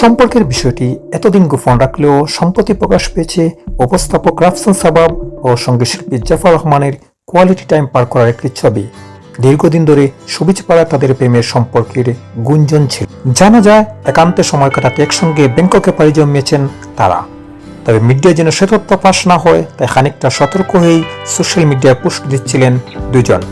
সম্পর্কের বিষয়টি এতদিন গোপন রাখলেও সম্প্রতি প্রকাশ পেয়েছে উপস্থাপক রাফসান সাবাব ও সঙ্গীতশিল্পী জাফর রহমানের কোয়ালিটি টাইম পার করার একটি ছবি। দীর্ঘদিন ধরে সবিজপাড়া তাদের প্রেমের সম্পর্কের গুঞ্জন ছিল। জানা যায়, একান্তে সময় কাটাতে একসঙ্গে ব্যাংককে পাড়ি জমিয়েছেন তারা। তবে মিডিয়া যেন সে তথ্য ফাঁস না হয়, তাই খানিকটা সতর্ক হয়েই সোশ্যাল মিডিয়ায় পোস্ট দিচ্ছিলেন দুজন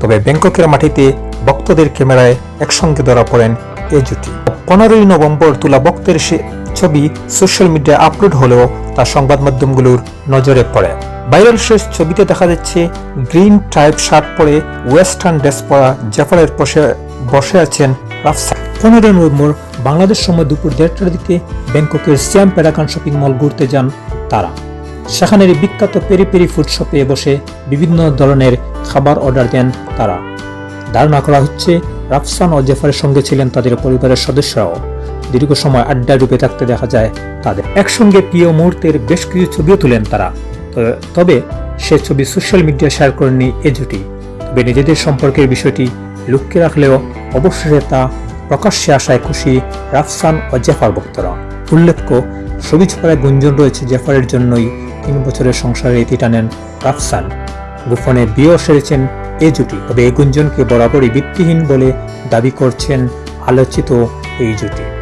তবে ব্যাংককের মাটিতে ভক্তদের ক্যামেরায় একসঙ্গে ধরা পড়েন এ জুটি। পনেরোই নভেম্বর তোলা বক্তের সে ছবি সোশ্যাল মিডিয়ায় আপলোড হলেও তা সংবাদ মাধ্যমগুলোর নজরে পড়ে। ভাইরাল শেষ ছবিতে দেখা যাচ্ছে, গ্রিন টাইপ শার্ট পরে ওয়েস্টার্ন ড্রেস পরা জাফারের পাশে বসে আছেন রাফসা পনেরোই নভেম্বর বাংলাদেশ সময় দুপুর দেড়টার দিকে ব্যাংককের সিয়াম প্যারাকান শপিং মল ঘুরতে যান তারা। সেখানের বিখ্যাত পেরি পেরি ফুড শপে বসে বিভিন্ন ধরনের খাবার অর্ডার দেন তারা। ধারণা করা হচ্ছে রাফসান ও জেফারের সঙ্গে ছিলেন তাদের পরিবারের সদস্যরাও। দীর্ঘ সময় আড্ডায় ডুবে থাকতে দেখা যায় তাদের। একসঙ্গে প্রিয় মুহূর্তের বেশ কিছু ছবিও তুলেন তারা। তবে- সে ছবি সোশ্যাল মিডিয়া শেয়ার করেননি এ জুটি। তবে নিজেদের সম্পর্কের বিষয়টি লুকিয়ে রাখলেও অবশেষে তা প্রকাশ্যে আসায় খুশি রাফসান ও জেফার ভক্তরা। উল্লেখ্য সবিজ পাড়ায় গুঞ্জন রয়েছে জেফারের জন্যই। তিন বছরের সংসারে ইতি টানেন রাফসান। গোপনে বিয়েও সেরেছেন এ জুটি। তবে এই গুঞ্জনকে বরাবরই ভিত্তিহীন বলে দাবি করছেন আলোচিত এই জুটি।